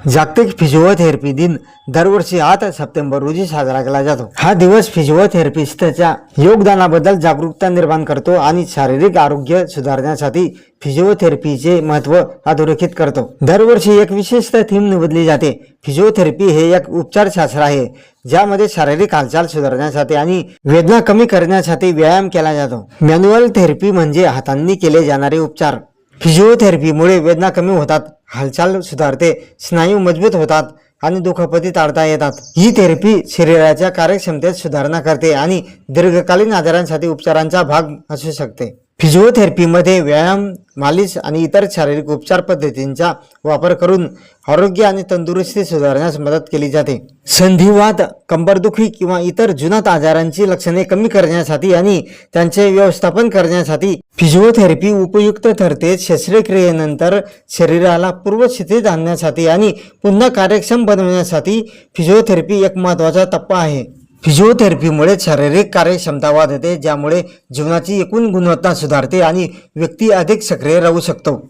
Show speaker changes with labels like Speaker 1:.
Speaker 1: जागतिक फिजिओथेरपी दिन दरवर्षी आठ सप्टेंबर रोजी साजरा केला जातो. हा दिवस फिजिओथेरपिस्टच्या योगदानाबद्दल जागरूकता निर्माण करतो आणि शारीरिक आरोग्य सुधारण्यासाठी फिजिओथेरपीचे महत्त्व अधोरेखित करतो. दरवर्षी एक विशिष्ट थीम निवडली जाते. फिजिओथेरपी हे एक उपचारशास्त्र आहे ज्यामध्ये शारीरिक हालचाल सुधारण्यासाठी आणि वेदना कमी करण्यासाठी व्यायाम केला जातो. मॅन्युअल थेरपी म्हणजे हातांनी केले जाणारे उपचार. फिजिओथेरपीमुळे वेदना कमी होतात हालचाल सुधारते स्नायू मजबूत होतात आणि दुखापती टाळता येतात. ही थेरपी शरीराच्या कार्यक्षमतेत सुधारणा करते आणि दीर्घकालीन आजारांसाठी उपचारांचा भाग असू शकते. फिजिओथेरपीमध्ये व्यायाम मालिश आणि इतर शारीरिक उपचार पद्धतींचा वापर करून आरोग्य आणि तंदुरुस्ती सुधारण्यास मदत केली जाते. संधिवात कंबरदुखी किंवा इतर जुनात आजारांची लक्षणे कमी करण्यासाठी आणि त्यांचे व्यवस्थापन करण्यासाठी फिजिओथेरपी उपयुक्त ठरते. शस्त्रक्रियेनंतर शरीराला पूर्वस्थितीत आणण्यासाठी आणि पुन्हा कार्यक्षम बनवण्यासाठी फिजिओथेरपी एक महत्त्वाचा टप्पा आहे. फिजिओथेरपीमुळे शारीरिक कार्यक्षमता वाढते ज्यामुळे जीवनाची एकूण गुणवत्ता सुधारते आणि व्यक्ती अधिक सक्रिय राहू शकतो.